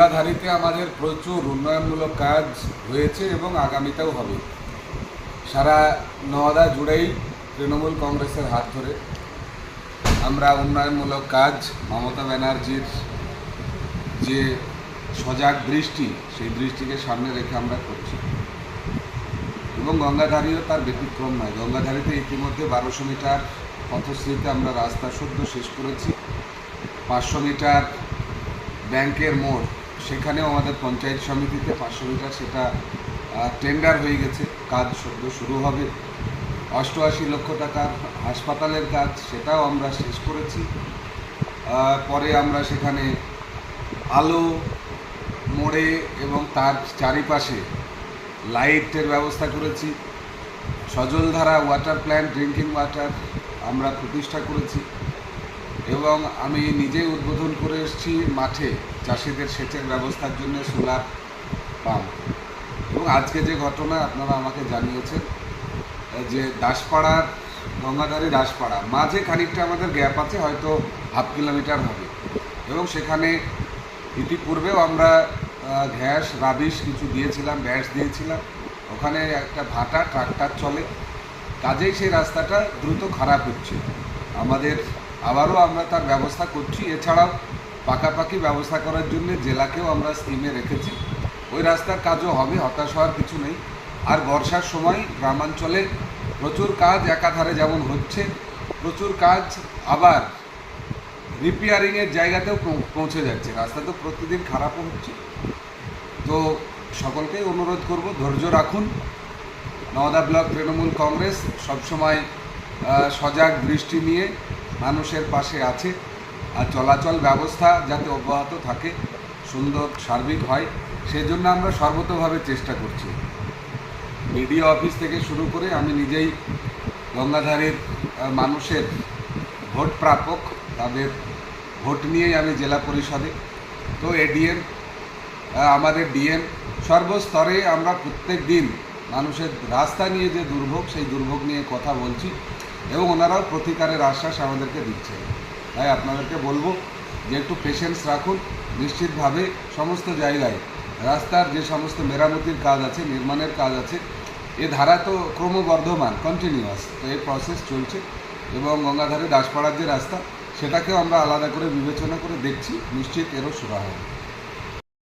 গঙ্গাধারীতে আমাদের প্রচুর উন্নয়নমূলক কাজ হয়েছে এবং আগামীতেও হবে। সারা নওদা জুড়েই তৃণমূল কংগ্রেসের হাত ধরে আমরা উন্নয়নমূলক কাজ, মমতা ব্যানার্জির যে সজাগ দৃষ্টি, সেই দৃষ্টিকে সামনে রেখে আমরা করছি। এবং গঙ্গাধারীও তার ব্যতিক্রম নয়। গঙ্গাধারীতে ইতিমধ্যে বারোশো মিটার পথশ্রীতে আমরা রাস্তা সদ্য শেষ করেছি। পাঁচশো মিটার ব্যাংকের মোড় সেখানেও আমাদের পঞ্চায়েত সমিতিতে পাঁচশো মিটার সেটা টেন্ডার হয়ে গেছে, কাজ সদ্য শুরু হবে। অষ্টআশি লক্ষ টাকার হাসপাতালের কাজ সেটাও আমরা শেষ করেছি। পরে আমরা সেখানে আলো, মোড়ে এবং তার চারিপাশে লাইটের ব্যবস্থা করেছি। Sajaldhara water plant drinking water আমরা প্রতিষ্ঠা করেছি। এবং আমি নিজেই উদ্বোধন করে এসেছি মাঠে চাষিদের সেচের ব্যবস্থার জন্য সোলার পাম্প। এবং আজকে যে ঘটনা আপনারা আমাকে জানিয়েছেন যে দাসপাড়ার গঙ্গাধারী দাসপাড়া, মাঝে খানিকটা আমাদের গ্যাপ আছে, হয়তো হাফ কিলোমিটার হবে। এবং সেখানে ইতিপূর্বেও আমরা ঘ্যাস, রাবিশ কিছু দিয়েছিলাম, ব্যাস দিয়েছিলাম। ওখানে একটা ভাটা, ট্রাক্টর চলে। কাজেই সেই রাস্তাটা দ্রুত খারাপ হচ্ছে। আমাদের আবারও আমরা তার ব্যবস্থা করছি। এছাড়াও পাকাপাকি ব্যবস্থা করার জন্য জেলাকেও আমরা স্কিমে রেখেছি। ওই রাস্তার কাজও হবে, হতাশ হওয়ার কিছু নেই। আর বর্ষার সময় গ্রামাঞ্চলে প্রচুর কাজ একাধারে যেমন হচ্ছে, প্রচুর কাজ আবার রিপেয়ারিংয়ের জায়গাতেও পৌঁছে যাচ্ছে। রাস্তা তো প্রতিদিন খারাপও হচ্ছে। তো সকলকেই অনুরোধ করব, ধৈর্য রাখুন। নওদা ব্লক তৃণমূল কংগ্রেস সবসময় সজাগ দৃষ্টি নিয়ে মানুষের পাশে আছে আর চলাচল ব্যবস্থা যাতে অব্যাহত থাকে, সুন্দর, সার্বিক হয়, সেজন্য আমরা সর্বতোভাবে চেষ্টা করছি। বিডিও অফিস থেকে শুরু করে আমি নিজেই গঙ্গাধারের মানুষের ভোট প্রাপক, তাদের ভোট নিয়েই আমি জেলা পরিষদে। তো এডিএম আমাদের ডিএম, সর্বস্তরে আমরা প্রত্যেক দিন মানুষের রাস্তা নিয়ে যে দুর্ভোগ, সেই দুর্ভোগ নিয়ে কথা বলছি। এবং ওনারাও প্রতিকারের আশ্বাস আমাদেরকে দিচ্ছেন। তাই আপনাদেরকে বলব যে একটু পেশেন্স রাখুন। নিশ্চিতভাবে সমস্ত জায়গায় রাস্তার যে সমস্ত মেরামতির কাজ আছে, নির্মাণের কাজ আছে, এ ধারা তো ক্রমবর্ধমান কন্টিনিউয়াস তো এই প্রসেস চলছে এবং গঙ্গাধারে দাসপাড়ার যে রাস্তা, সেটাকেও আমরা আলাদা করে বিবেচনা করে দেখছি। নিশ্চিত এরও সুরাহা হবে।